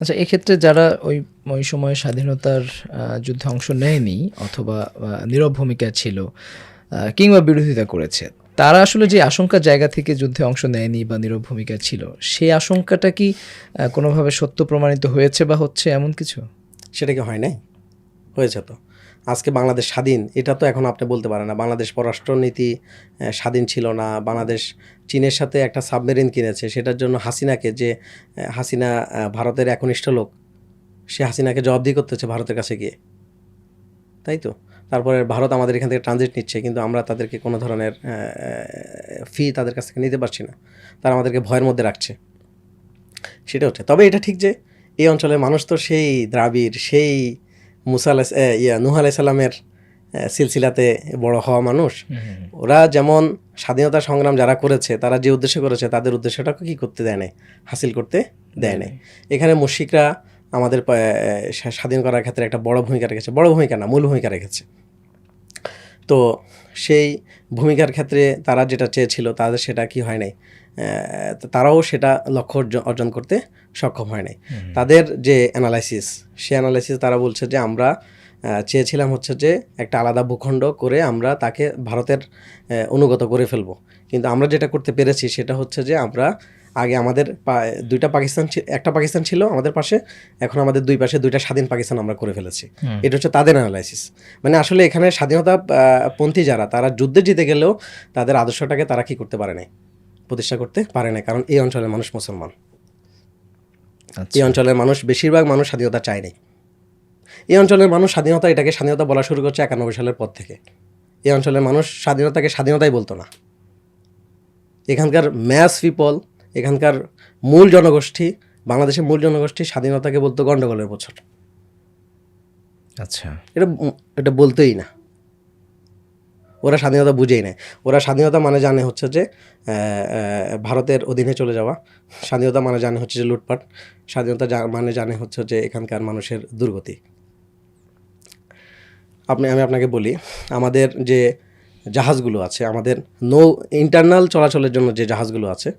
আচ্ছা এক্ষেত্রে যারা ওই ওই সময় স্বাধীনতার যুদ্ধে অংশ নেয়নি অথবা নীরব ভূমিকা ছিল কিংবা বিরোধিতা করেছে, তারা আসলে যে আশঙ্কা জায়গা থেকে যুদ্ধে অংশ নেয়নি বা নীরব ভূমিকা ছিল, সেই আশঙ্কাটা কি কোনোভাবে সত্য প্রমাণিত হয়েছে বা হচ্ছে এমন কিছু? সেটা কি হয় নাই? হয়েছে তো। আজকে বাংলাদেশ স্বাধীন, এটা তো এখন আপনি বলতে পারেন না। বাংলাদেশ পররাষ্ট্রনীতি স্বাধীন ছিল না। বাংলাদেশ চীনের সাথে একটা সাবমেরিন কিনেছে। সেটার জন্য হাসিনাকে যে হাসিনা ভারতের একনিষ্ঠ লোক, সে হাসিনাকে জবাবদি করতেছে ভারতের কাছে গিয়ে। তাই তো? তারপরে ভারত আমাদের এখান থেকে ট্রানজিট নিচ্ছে, কিন্তু আমরা তাদেরকে কোনো ধরনের ফি তাদের কাছ থেকে নিতে পারছি না। তারা আমাদেরকে ভয়ের মধ্যে রাখছে। সেটা হচ্ছে। তবে এটা ঠিক যে, এই অঞ্চলের মানুষ তো সেই দ্রাবিড়, সেই মুসা আলাহ ইয়া নুহ আলাই সাল্লামের সিলসিলাতে বড় হওয়া মানুষ। ওরা যেমন স্বাধীনতা সংগ্রাম যারা করেছে তারা যে উদ্দেশ্য করেছে তাদের উদ্দেশ্যটাকে কি করতে দেয় নাই? হাসিল করতে দেয় নাই। এখানে মুশিকরা আমাদের স্বাধীন করার ক্ষেত্রে একটা বড় ভূমিকা রেখেছে বড় ভূমিকা না মূল ভূমিকা রেখেছে। তো সেই ভূমিকার ক্ষেত্রে তারা যেটা চেয়েছিল তাদের সেটা কি হয় নাই। তারাও সেটা লক্ষ্য অর্জন- করতে সক্ষম হয় নাই। তাদের যে অ্যানালাইসিস সে অ্যানালাইসিস তারা বলছে যে আমরা চেয়েছিলাম হচ্ছে যে একটা আলাদা ভূখণ্ড করে আমরা তাকে ভারতের অনুগত করে ফেলব। কিন্তু আমরা যেটা করতে পেরেছি সেটা হচ্ছে যে আমরা আগে আমাদের দুইটা পাকিস্তান একটা পাকিস্তান ছিল আমাদের পাশে এখন আমাদের দুই পাশে দুইটা স্বাধীন পাকিস্তান আমরা করে ফেলেছি। এটা হচ্ছে তাদের অ্যানালাইসিস মানে আসলে এখানে স্বাধীনতা পন্থী যারা তারা যুদ্ধে জিতে গেলেও তাদের আদর্শটাকে তারা কি করতে পারে নাই? প্রতিষ্ঠা করতে পারে না কারণ এই অঞ্চলের মানুষ মুসলমান। আচ্ছা। এই অঞ্চলের মানুষ বেশিরভাগ মানুষ স্বাধীনতা চায় নাই। এই অঞ্চলের মানুষ স্বাধীনতা এটাকে স্বাধীনতা বলা শুরু করছে একানব্বই সালের পর থেকে। এই অঞ্চলের মানুষ স্বাধীনতাকে স্বাধীনতাই বলতো না। এখানকার ম্যাস পিপল এখানকার মূল জনগোষ্ঠী বাংলাদেশের মূল জনগোষ্ঠী স্বাধীনতাকে বলতো গণ্ডগোলের বছর আচ্ছা। এটা এটা বলতেই না। ওরা স্বাধীনতা বুঝেই নেয়। ওরা স্বাধীনতা মানে জানে হচ্ছে যে ভারতের অধীনে চলে যাওয়া। স্বাধীনতা মানে জানে হচ্ছে যে লুটপাট। স্বাধীনতা মানে জানে হচ্ছে যে এখানকার মানুষের দুর্গতি। আপনি আমি আপনাকে বলি আমাদের যে জাহাজগুলো আছে আমাদের নৌ ইন্টারনাল চলাচলের জন্য যে জাহাজগুলো আছে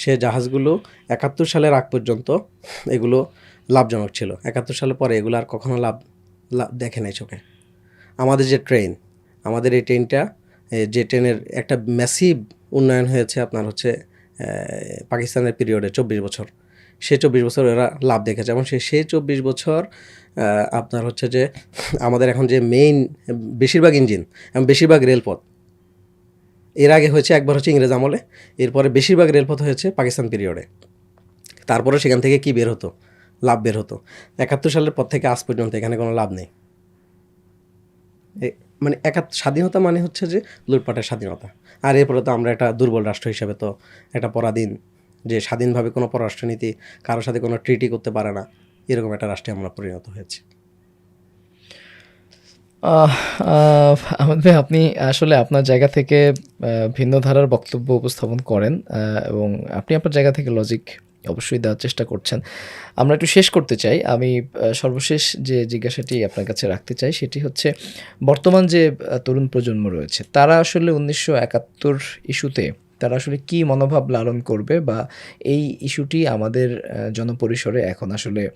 সে জাহাজগুলো একাত্তর সালের আগ পর্যন্ত এগুলো লাভজনক ছিল। একাত্তর সালের পরে এগুলো আর কখনো লাভ লাভ দেখে নাই চোখে। আমাদের যে ট্রেন, আমাদের এই ট্রেনটা যে ট্রেনের একটা ম্যাসিভ উন্নয়ন হয়েছে আপনার হচ্ছে পাকিস্তানের পিরিয়ডে চব্বিশ বছর। সে চব্বিশ বছর এরা লাভ দেখেছে এবং সে সেই চব্বিশ বছর আপনার হচ্ছে যে, আমাদের এখন যে মেইন বেশিরভাগ ইঞ্জিন এবং বেশিরভাগ রেলপথ এর আগে হয়েছে একবার হচ্ছে ইংরেজ আমলে, এরপরে বেশিরভাগ রেলপথ হয়েছে পাকিস্তান পিরিয়ডে তারপরে সেখান থেকে কি বের হতো? লাভ বের হতো। একাত্তর সালের পর থেকে আজ পর্যন্ত এখানে কোনো লাভ নেই। মানে একাত স্বাধীনতা মানে হচ্ছে যে লুটপাটের স্বাধীনতা। আর এরপরে তো আমরা একটা দুর্বল রাষ্ট্র হিসেবে তো একটা পরাধীন, যে স্বাধীনভাবে কোনো পররাষ্ট্রনীতি কারোর সাথে কোনো ট্রিটি করতে পারে না, এরকম একটা রাষ্ট্রে আমরা পরিণত হয়েছি। আহমেদ ভাই আপনি আসলে আপনার জায়গা থেকে ভিন্ন ধারার বক্তব্য উপস্থাপন করেন এবং আপনি আপনার জায়গা থেকে লজিক অবশ্যই দেওয়ার চেষ্টা করছেন। আমরা একটু শেষ করতে চাই। আমি সর্বশেষ যে জিজ্ঞাসাটি আপনার কাছে রাখতে চাই সেটি হচ্ছে, বর্তমান যে তরুণ প্রজন্ম রয়েছে, তারা আসলে উনিশশো একাত্তর ইস্যুতে তারা আসলে কি মনোভাব লালন করবে বা এই ইস্যুটি আমাদের জনপরিসরে এখন আসলে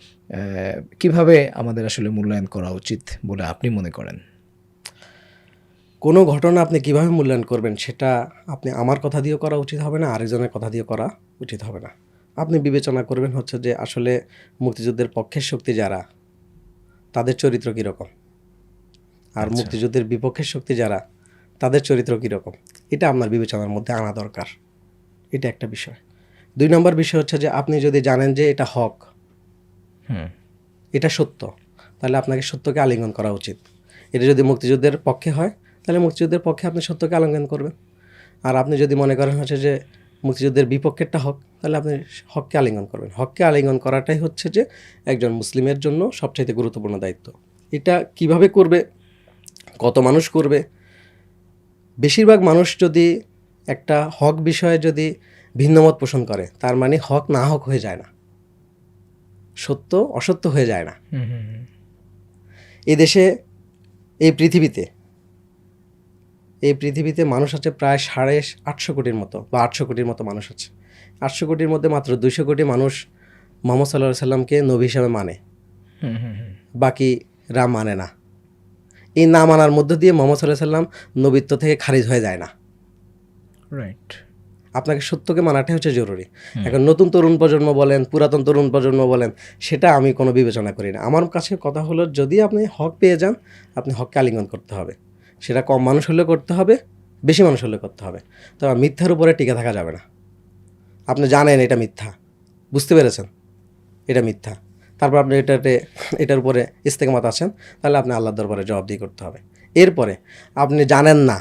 কীভাবে আমাদের আসলে মূল্যায়ন করা উচিত বলে আপনি মনে করেন? কোনো ঘটনা আপনি কীভাবে মূল্যায়ন করবেন সেটা আপনি আমার কথা দিয়ে করা উচিত হবে না আরেকজনের কথা দিয়ে করা উচিত হবে না। আপনি বিবেচনা করবেন হচ্ছে যে আসলে মুক্তিযুদ্ধের পক্ষের শক্তি যারা তাদের চরিত্র কীরকম? আর আচ্ছা। মুক্তিযুদ্ধের বিপক্ষের শক্তি যারা তাদের চরিত্র কীরকম? এটা আপনার বিবেচনার মধ্যে আনা দরকার। এটা একটা বিষয়। দুই নম্বর বিষয় হচ্ছে যে আপনি যদি জানেন যে এটা হক এটা সত্য তাহলে আপনাকে সত্যকে আলিঙ্গন করা উচিত। এটা যদি মুক্তিযুদ্ধের পক্ষে হয় তাহলে মুক্তিযুদ্ধের পক্ষে আপনি সত্যকে আলিঙ্গন করবেন। আর আপনি যদি মনে করেন হচ্ছে যে মুক্তিযুদ্ধের বিপক্ষেরটা হক তাহলে আপনি হককে আলিঙ্গন করবেন। হককে আলিঙ্গন করাটাই হচ্ছে যে একজন মুসলিমের জন্য সবচাইতে গুরুত্বপূর্ণ দায়িত্ব। এটা কীভাবে করবে কত মানুষ করবে বেশিরভাগ মানুষ যদি একটা হক বিষয়ে যদি ভিন্নমত পোষণ করে তার মানে হক না হক হয়ে যায় না। সত্য অসত্য হয়ে যায় না। এই দেশে এই পৃথিবীতে এই পৃথিবীতে মানুষ আছে প্রায় সাড়ে আটশো কোটির মতো বা আটশো কোটির মতো মানুষ আছে। আটশো কোটির মধ্যে মাত্র দুইশো কোটি মানুষ মোহাম্মদ সাল্লাহ সাল্লামকে নবী হিসাবে মানে। হুম বাকিরা মানে না। এই না মানার মধ্য দিয়ে মোহাম্মদ সাল্লাহ সাল্লাম নবীত্ব থেকে খারিজ হয়ে যায় না। রাইট আপনাকে সত্যকে মানাটাই হচ্ছে জরুরি। এখন নতুন তরুণ প্রজন্ম বলেন পুরাতন তরুণ প্রজন্ম বলেন সেটা আমি কোনো বিবেচনা করি না। আমার কাছে কথা হলো যদি আপনি হক পেয়ে যান আপনি হককে আলিঙ্গন করতে হবে। সেটা কম মানুষ হলে করতে হবে বেশি মানুষ হলে করতে হবে। তবে মিথ্যার উপরে টিকে থাকা যাবে না। আপনি জানেন এটা মিথ্যা। বুঝতে পেরেছেন? এটা মিথ্যা। তারপর আপনি এটাতে, এটার উপরে ইস্তেকামাত আছেন, তাহলে আপনি আল্লাহর দরবারে জবাবদিহি করতে হবে। এরপরে আপনি জানেন না,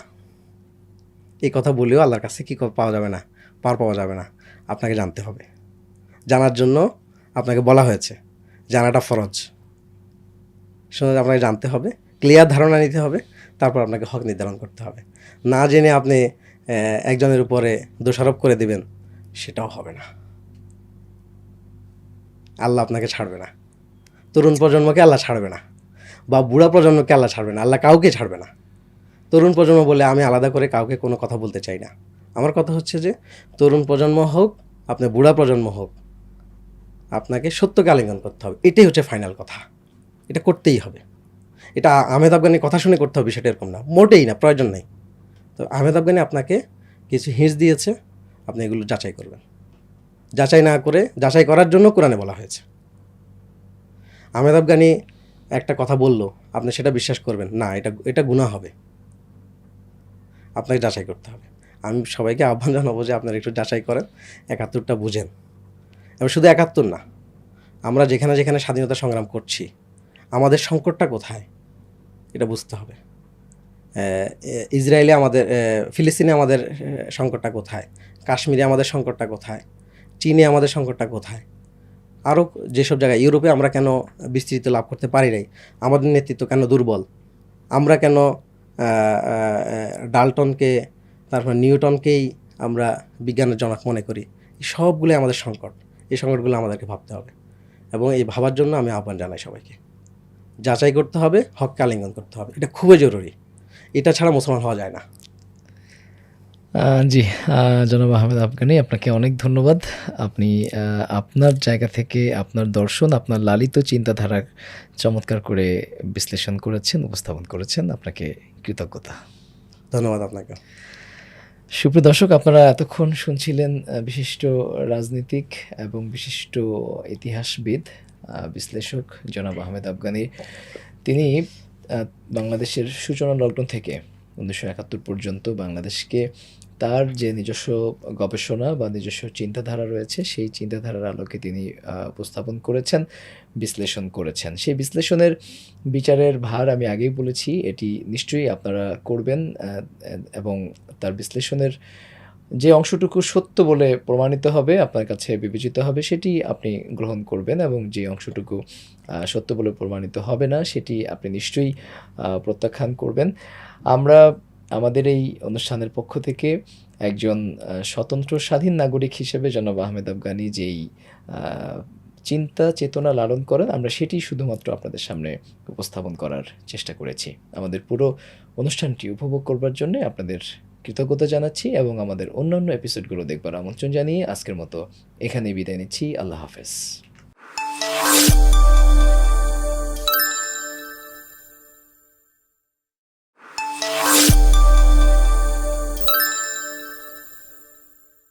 এই কথা বলেও আল্লাহর কাছে কী পাওয়া যাবে না, পার পাওয়া যাবে না, আপনাকে জানতে হবে। জানার জন্য আপনাকে বলা হয়েছে, জানাটা ফরজ। শুনে আপনাকে জানতে হবে, ক্লিয়ার ধারণা নিতে হবে, তারপর আপনাকে হক নির্ধারণ করতে হবে। না জেনে আপনি একজনের উপরে দোষারোপ করে দিবেন, সেটাও হবে না। আল্লাহ আপনাকে ছাড়বে না। তরুণ প্রজন্মকে আল্লাহ ছাড়বে না। বা বুড়া প্রজন্মকে আল্লাহ ছাড়বে না। আল্লাহ কাউকে ছাড়বে না। তরুণ প্রজন্ম বলে আমি আলাদা করে কাউকে কোনো কথা বলতে চাই না। আমার কথা হচ্ছে যে, তরুণ প্রজন্ম হোক, আপনি বুড়া প্রজন্ম হোক, আপনাকে সত্যকে আলিঙ্গন করতে হবে। এটাই হচ্ছে ফাইনাল কথা। এটা করতেই হবে। এটা আহমেদ আফগানির কথা শুনে করতে হবে সেটা এরকম না। মোটেই না, প্রয়োজন নেই। তো আহমেদ আফগানি আপনাকে কিছু হিঁস দিয়েছে। আপনি এগুলো যাচাই করবেন। যাচাই না করে, যাচাই করার জন্য কোরআনে বলা হয়েছে। আহমেদ আফগানি একটা কথা বলল, আপনি সেটা বিশ্বাস করবেন, না, এটা এটা গুণা হবে। আপনাকে যাচাই করতে হবে। আমি সবাইকে আহ্বান জানাব যে আপনারা একটু যাচাই করেন, একাত্তরটা বুঝেন। এবং শুধু একাত্তর না, আমরা যেখানে যেখানে স্বাধীনতা সংগ্রাম করছি, আমাদের সংকটটা কোথায়, এটা বুঝতে হবে। ইসরায়েলে আমাদের ফিলিস্তিনে আমাদের সংকটটা কোথায়, কাশ্মীরে আমাদের সংকটটা কোথায় চীনে আমাদের সংকটটা কোথায়? আরও যেসব জায়গায়, ইউরোপে আমরা কেন বিস্তৃত লাভ করতে পারি নাই? আমাদের নেতৃত্ব কেন দুর্বল? আমরা কেন ডাল্টনকে, তারপর নিউটনকেই আমরা বিজ্ঞানের জনক মনে করি? এই সবগুলোই আমাদের সংকট। এই সংকটগুলো আমাদেরকে ভাবতে হবে। এবং এই ভাবার জন্য আমি আহ্বান জানাই সবাইকে। যাচাই করতে হবে, হককে আলিঙ্গন করতে হবে। এটা খুবই জরুরি। এটা ছাড়া মুসলমান হওয়া যায় না। জি জনাব আহমেদ আফগানি আপনাকে অনেক ধন্যবাদ। আপনি আপনার জায়গা থেকে আপনার দর্শন আপনার লালিত চিন্তাধারা চমৎকার করে বিশ্লেষণ করেছেন উপস্থাপন করেছেন। আপনাকে কৃতজ্ঞতা। ধন্যবাদ আপনাকে। সুপ্রিয় দর্শক আপনারা এতক্ষণ শুনছিলেন বিশিষ্ট রাজনীতিক এবং বিশিষ্ট ইতিহাসবিদ বিশ্লেষক জনাব আহমেদ আফগানি। তিনি বাংলাদেশের সূচনা লগ্ন থেকে উনিশশো একাত্তর পর্যন্ত বাংলাদেশকে তার যে নিজস্ব গবেষণা বা নিজস্ব চিন্তাধারা রয়েছে, সেই চিন্তাধারার আলোকে তিনি উপস্থাপন করেছেন, বিশ্লেষণ করেছেন। সেই বিশ্লেষণের বিচারের ভার আমি আগেই বলেছি, এটি নিশ্চয়ই আপনারা করবেন এবং তার বিশ্লেষণের যে অংশটুকু সত্য বলে প্রমাণিত হবে, আপনার কাছে বিবেচিত হবে, সেটি আপনি গ্রহণ করবেন এবং যে অংশটুকু সত্য বলে প্রমাণিত হবে না, সেটি আপনি নিশ্চয়ই প্রত্যাখ্যান করবেন। আমরা আমাদের এই অনুষ্ঠানের পক্ষ থেকে একজন স্বতন্ত্র স্বাধীন নাগরিক হিসেবে জনাব আহমেদ আফগানি যেই চিন্তা, চেতনা লালন করেন, আমরা সেটি শুধুমাত্র আপনাদের সামনে উপস্থাপন করার চেষ্টা করেছি। আমাদের পুরো অনুষ্ঠানটি উপভোগ করবার জন্য আপনাদের কৃতজ্ঞতা জানাচ্ছি এবং আমাদের অন্যান্য এপিসোডগুলো দেখবার আমন্ত্রণ জানিয়ে আজকের মতো এখানেই বিদায় নিচ্ছি। আল্লাহ হাফেজ।